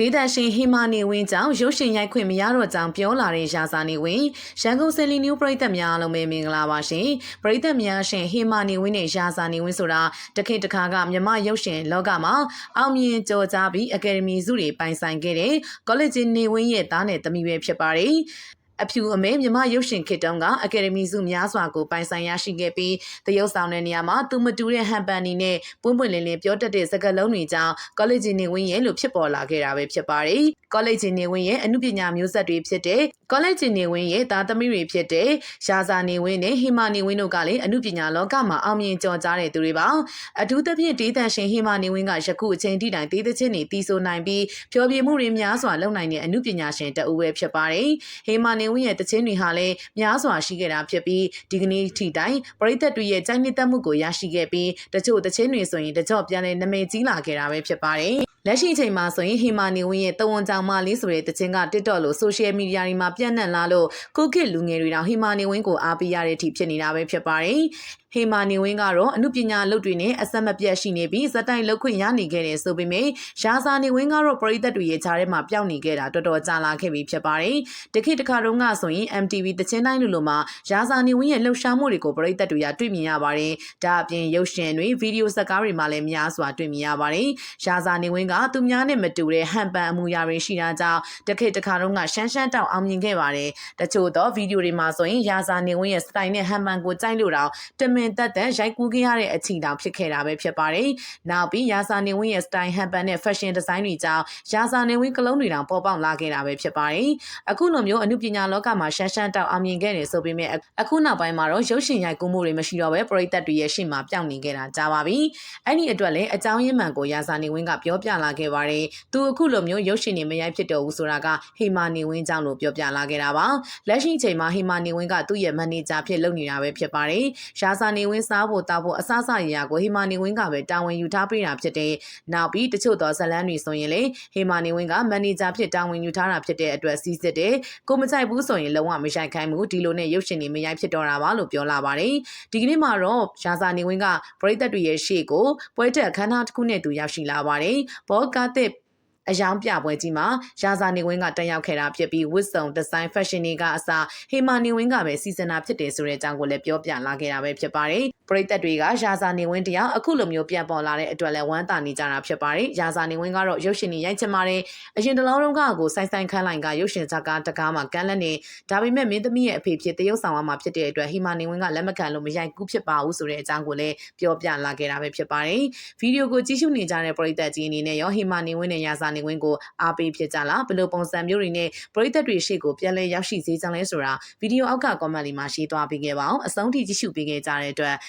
ဒေသရှင်ဟီမာနေဝင်းကြောင့်ရုပ်ရှင်ရိုက်ခွင့်မရတော့ကြောင်းပြောလာတဲ့ရာဇာနေဝင်းရန်ကုန်စင်လီနျူပရိသတ်များအားလုံးပဲမင်္ဂလာပါရှင်ပရိသတ်များရှင်ဟီမာနေဝင်းနဲ့ရာဇာနေဝင်းဆိုတာတခင်တခါကမြမရုပ်ရှင်လောကမှာအောင်မြင်ကြော်ကြားပြီးအကယ်ဒမီစုတွေပိုင်ဆိုင်ခဲ့တဲ့ကောလိပ်ကြီးနေဝင်းရဲ့သားနဲ့သမီးပဲဖြစ်ပါတယ် အဖြူအမဲမြမရုပ်ရှင်ခေတ်တုန်းကအကယ်ဒမီစုများစွာကိုပိုင်ဆိုင်ရရှိခဲ့ပြီးတရုတ်ဆောင်တဲ့နေရာမှာသူမတူတဲ့ဟန်ပန်နီနဲ့ပွင့်ပွင့်လင်းလင်းပြောတတ်တဲ့စကားလုံးတွေကြောင့်ကောလိပ်ကြီးနေဝင်းရဲ့လို့ဖြစ်ပေါ်လာခဲ့တာပဲဖြစ်ပါတယ်။ ကောလိပ်ကြီးနေဝင်းရဲ့အမှုပညာမျိုးဆက်တွေဖြစ်တဲ့ကောလိပ်ကြီးနေဝင်းရဲ့သားသမီးတွေဖြစ်တဲ့ရာဇာနေဝင်းနဲ့ဟီမာနေဝင်းတို့ကလည်းအမှုပညာလောကမှာအောင်မြင်ကျော်ကြားတဲ့သူတွေပါ။အထူးသဖြင့်ဒေသရှင်ဟီမာနေဝင်းကယခုအချိန်ထိတိုင်ဒေသချင်းတွေတီးဆိုနိုင်ပြီးပျော်ပြမှုတွေများစွာလုပ်နိုင်တဲ့အမှုပညာရှင်တအူပဲဖြစ်ပါတယ်။ဟီမာနေဝင်းရဲ့တခြင်းတွေဟာလည်းများစွာရှိခဲ့တာဖြစ်ပြီးဒီကနေ့ထိတိုင်ပရိသတ်တွေရဲ့ကြိုက်နှစ်သက်မှုကိုရရှိခဲ့ပြီးတချို့တခြင်းတွေဆိုရင်တကြော့ပြန်လဲနာမည်ကြီးလာခဲ့တာပဲဖြစ်ပါတယ်။ လက်ရှိချိန်မှာဆိုရင်ဟီမာနေဝင်းရဲ့တဝန်ကြောင်မလေးဆိုတဲ့တခြင်းက TikTok လို့ social media တွေမှာပြန့်နှံ့လာလို့ခုခေတ်လူငယ်တွေတောင်ဟီမာနေဝင်းကိုအားပေးရတဲ့အထိဖြစ်နေတာပဲဖြစ်ပါတယ်။ဟေမာနေဝင်းကတော့အမှုပညာလုပ်တွေနဲ့အဆက်မပြတ်ရှိနေပြီးဇက်တိုင်လုပ်ခွင့်ရနေခဲ့တယ်ဆိုပေမဲ့ရာဇာနေဝင်းကတော့ပရိသတ်တွေရဲ့ခြားထဲမှာပျောက်နေခဲ့တာတော်တော်ကြာလာခဲ့ပြီဖြစ်ပါတယ်။တခေတ်တစ်ခါတုန်းကဆိုရင် MTV တချင်းတိုင်းလူလိုမှာရာဇာနေဝင်းရဲ့လှုပ်ရှားမှုတွေကိုပရိသတ်တွေကတွေ့မြင်ရပါတယ်။ဒါအပြင်ရုပ်ရှင်တွေဗီဒီယိုဇာတ်ကားတွေမှာလည်းများစွာတွေ့မြင်ရပါတယ်။ရာဇာနေဝင်းကသူများနဲ့မတူတဲ့ဟန်ပန်အမှုရာတွေရှိတာကြောင့်တခေတ်တစ်ခါတုန်းကရှမ်းရှမ်းတောက်အောင်မြင်ခဲ့ပါတယ်။တချို့သောဗီဒီယိုတွေမှာဆိုရင်ရာဇာနေဝင်းရဲ့စတိုင်နဲ့ဟန်ပန်ကိုကြိုက်လို့တော့တမင်တက်တဲ့ရိုက်ကူးခဲ့ရတဲ့အချိန်တောင်ဖြစ်ခဲ့တာပဲဖြစ်ပါတယ်။နောက်ပြီးရာဇာနေဝင်းရဲ့ style ဟန်ပန်နဲ့ fashion design တွေကြောင့်ရာဇာနေဝင်းကလုံးတွေတောင်ပေါ်ပေါက်လာခဲ့တာပဲဖြစ်ပါတယ်။အခုလိုမျိုးအမှုပညာလောကမှာရှမ်းရှမ်းတောက်အောင်မြင်ခဲ့တယ်ဆိုပေမဲ့အခုနောက်ပိုင်းမှာတော့ရုပ်ရှင်ရိုက်ကူးမှုတွေမရှိတော့ဘဲပရိသတ်တွေရဲ့ရှေ့မှာပျောက်နေခဲ့တာကြာပါပြီ။အဲ့ဒီအတွက်လည်းအကြောင်းရင်းမှန်ကိုရာဇာနေဝင်းကပြောပြလာခဲ့ပါတယ်။သူအခုလိုမျိုးရုပ်ရှင်တွေမရိုက်ဖြစ်တော့ဘူးဆိုတာကဟေမာနေဝင်းကြောင့်လို့ပြောပြလာခဲ့တာပါ။လက်ရှိချိန်မှာဟေမာနေဝင်းကသူ့ရဲ့မန်နေဂျာဖြစ်လုပ်နေတာပဲဖြစ်ပါတယ်။ရာဇာနေဝင်းစားဖို့တာဖို့အစစရရာကိုဟေမာနေဝင်းကပဲတာဝန်ယူထားပေးတာဖြစ်တဲ့နောက်ပြီးတချို့သောဇလန်းတွေဆိုရင်လေဟေမာနေဝင်းကမန်နေဂျာဖြစ်တာဝန်ယူထားတာဖြစ်တဲ့အတွက်စီးစစ်တယ်ကိုမကြိုက်ဘူးဆိုရင်လုံးဝမရိုက်ခိုင်းဘူးဒီလိုနဲ့ရုပ်ရှင်တွေမရိုက်ဖြစ်တော့တာပါလို့ပြောလာပါတယ်ဒီကနေ့မှာတော့ရာဇာနေဝင်းကပရိသတ်တွေရဲ့ရှေ့ကိုပွဲတက်ခန်းသားတစ်ခုနဲ့သူရောက်ရှိလာပါတယ်ဘောကားတဲ့အယောင်ပြပွဲကြီးမှာရာဇာနေဝင်းကတက်ရောက်ခဲ့တာဖြစ်ပြီးဝစ်စုံဒီဇိုင်းဖက်ရှင်တွေကအစားဟေမာနေဝင်းကပဲစီစဉ်တာဖြစ်တယ်ဆိုတဲ့အကြောင်းကိုလည်းပြောပြလာခဲ့တာပဲဖြစ်ပါတယ် ပရိသတ်တွေကရာဇာနေဝင်းတရားအခုလိုမျိုးပြန်ပေါ်လာတဲ့အတွက်လည်းဝမ်းသာနေကြတာဖြစ်ပါတယ်ရာဇာနေဝင်းကတော့ရုပ်ရှင်တွေရိုက်ချင်ပါတယ်အရင်တလုံးလုံးကကိုစိုင်းစိုင်းခန်းလိုင်ကရုပ်ရှင်ဇာတ်ကားတကားမှာကမ်းလက်နေဒါပေမဲ့မင်းသမီးရဲ့အဖေဖြစ်တရုတ်ဆောင်ရမှာဖြစ်တဲ့အတွက်ဟီမာနေဝင်းကလက်မခံလို့မရိုက်ကူးဖြစ်ပါဘူးဆိုတဲ့အကြောင်းကိုလည်းပြောပြလာခဲ့တာပဲဖြစ်ပါတယ်ဗီဒီယိုကိုကြည့်ရှုနေကြတဲ့ပရိသတ်ကြီးအနေနဲ့ရောဟီမာနေဝင်းနဲ့ရာဇာနေဝင်းကိုအားပေးဖြစ်ကြလားဘယ်လိုပုံစံမျိုးတွေနဲ့ပရိသတ်တွေရှေ့ကိုပြန်လဲရောက်ရှိစေချင်လဲဆိုတာဗီဒီယိုအောက်က comment လေးမှာရေးသွားပေးခဲ့ပါအောင်အဆုံးထိကြည့်ရှုပေးခဲ့ကြတဲ့အတွက်